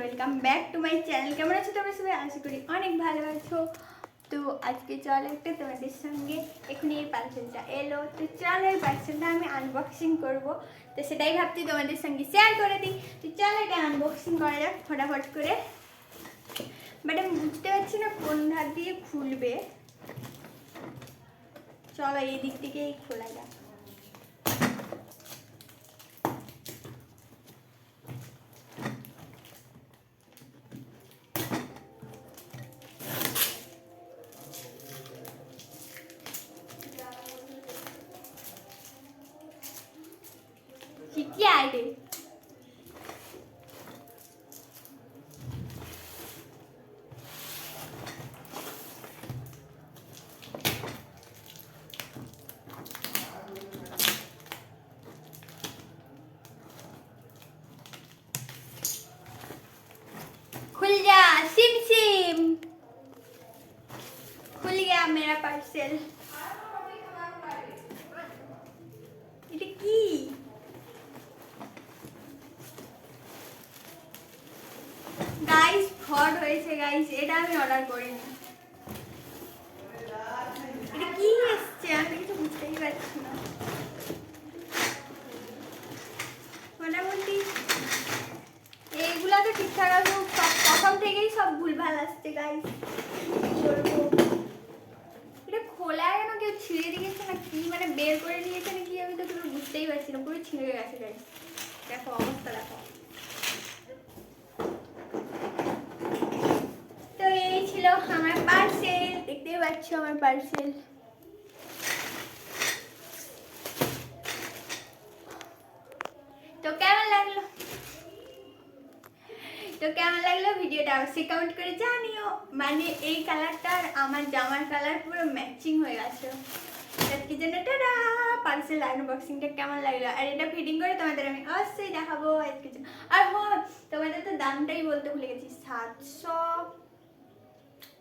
Welcome back to my channel কেমন আছো তোমরা সবাই? আশা করি অনেক ভালো আছো। তো আজকে চলো একটা তোমাদের সঙ্গে এখনই এই পার্সেলটা এলো। তো চলো এই পার্সেলটা আমি আনবক্সিং করব। তো সেটাই ভাবছি তোমাদের সঙ্গে শেয়ার করে দিই। তো চলো এটা আনবক্সিং করা যাক ফটাফট করে। বাট আমি বুঝতে পারছি না কোন ধার দিয়ে খুলবে। চলো এই দিক থেকেই খোলা যাক। വൃത്തിയായിട്ട് सिम सिम खुल गया मेरा पार्सल ফ্রড হয়েছে গাইস এটা আমি অর্ডার করিনি। এটা কি এসছে? আমি কিছু বুঝতেই পারছি না। মোটামুটি এইগুলা তো ঠিকঠাক আছে। সব থেকেই সব ভুলভাল আসছে গাইস এটা খোলা কেন? কেউ ছিঁড়ে দিয়েছে না কি? মানে বের করে নিয়েছে না কি আমি তো পুরো বুঝতেই পারছি না। পুরো ছিঁড়ে গেছে গাইস দেখো অবস্থা, দেখো তো এই ছিল আমার পার্সেল দেখতেই পাচ্ছ আমার পার্সেল তো কেমন লাগল তো কেমন লাগল ভিডিওটা অবশ্যই কমেন্ট করে জানিও মানে এই কালারটা আর আমার জামার কালার পুরো ম্যাচিং হয়ে গেছে আজকের জন্য টাটা পার্সেল আনবক্সিংটা কেমন লাগল আর এটা ফিটিং করে তোমাদের আমি অবশ্যই দেখাবো আজকের আর হ্যাঁ তোমাদের তো দামটাই বলতে ভুলে গেছি সাতশো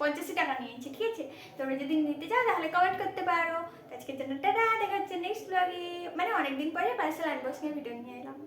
পঞ্চাশি টাকা নিয়েছি, ঠিক আছে? তোমরা যদি নিতে চাও তাহলে কমেন্ট করতে পারো। আজকের জন্য টাটা, দেখা হচ্ছে নেক্সট ব্লগে মানে অনেকদিন পরে পার্সেল আনবক্সিং নিয়ে ভিডিও নিয়ে এলাম।